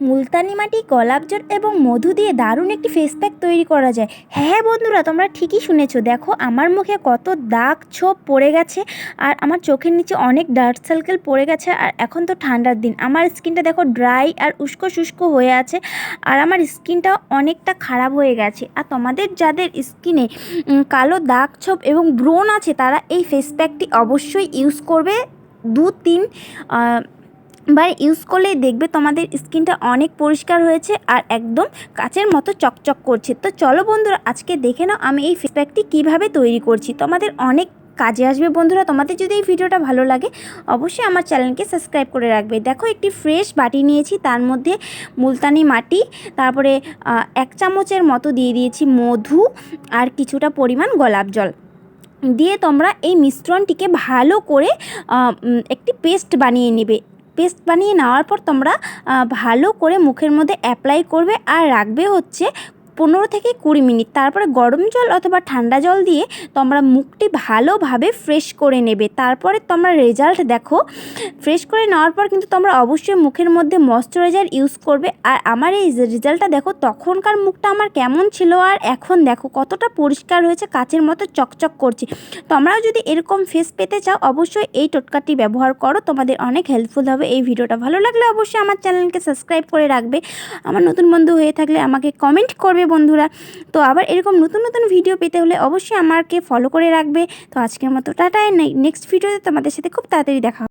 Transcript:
মুলতানি মাটি, গোলাপ জল এবং মধু দিয়ে দারুণ একটি ফেস প্যাক তৈরি করা যায়। হ্যাঁ বন্ধুরা, তোমরা ঠিকই শুনেছো। দেখো, আমার মুখে কত দাগ ছোপ পড়ে গেছে আর আমার চোখের নিচে অনেক ডার্ক সার্কেল পড়ে গেছে আর এখন তো ঠান্ডার দিন। আমার স্কিনটা দেখো ড্রাই আর উস্কো শুষ্ক হয়ে আছে আর আমার স্কিনটা অনেকটা খারাপ হয়ে গেছে। আর তোমাদের যাদের স্কিনে কালো দাগ ছোপ এবং ব্রণ আছে, তারা এই ফেস প্যাকটি অবশ্যই ইউজ করবে। দু তিন বার ইউজ করলেই দেখবে তোমাদের স্কিনটা অনেক পরিষ্কার হয়েছে আর একদম কাচের মতো চকচক করছে। তো চলো বন্ধুরা, আজকে দেখে নাও আমি এই ফেস প্যাকটি কীভাবে তৈরি করছি। তোমাদের অনেক কাজে আসবে বন্ধুরা, তোমাদের যদি এই ভিডিওটা ভালো লাগে, অবশ্যই আমার চ্যানেলকে সাবস্ক্রাইব করে রাখবে। দেখো, একটি ফ্রেশ বাটি নিয়েছি, তার মধ্যে মুলতানি মাটি, তারপরে এক চামচের মতো দিয়ে দিয়েছি মধু আর কিছুটা পরিমাণ গোলাপ জল। দিয়ে তোমরা এই মিশ্রণটিকে ভালো করে একটি পেস্ট বানিয়ে নেবে। পেস্ট বানিয়ে নেওয়ার পর তোমরা ভালো করে মুখের মধ্যে অ্যাপ্লাই করবে আর রাখবে হচ্ছে পনেরো থেকে কুড়ি মিনিট। তারপরে গরম জল অথবা ঠান্ডা জল দিয়ে তোমরা মুখটি ভালোভাবে ফ্রেশ করে নেবে। তারপরে তোমরা রেজাল্ট দেখো। ফ্রেশ করে নেওয়ার পর কিন্তু তোমরা অবশ্যই মুখের মধ্যে ময়শ্চারাইজার ইউজ করবে। আর আমার এই রেজাল্টটা দেখো, তখনকার মুখটা আমার কেমন ছিল আর এখন দেখো, কতটা পরিষ্কার হয়েছে, কাচের মতো চকচক করছে। তোমরাও যদি এরকম ফেস পেতে চাও, অবশ্যই এই টোটকাটি ব্যবহার করো। তোমাদের অনেক হেল্পফুল হবে। এই ভিডিওটা ভালো লাগলে অবশ্যই আমার চ্যানেলকে সাবস্ক্রাইব করে রাখবে। আমার নতুন বন্ধু হয়ে থাকলে আমাকে কমেন্ট করবে। বন্ধুরা তো আবার এরকম নতুন নতুন ভিডিও পেতে হলে অবশ্যই আমাকে ফলো করে রাখবে তো আজকের মতো টাটায় নেক্সট ভিডিওতে তোমাদের সাথে খুব তাড়াতাড়ি দেখা।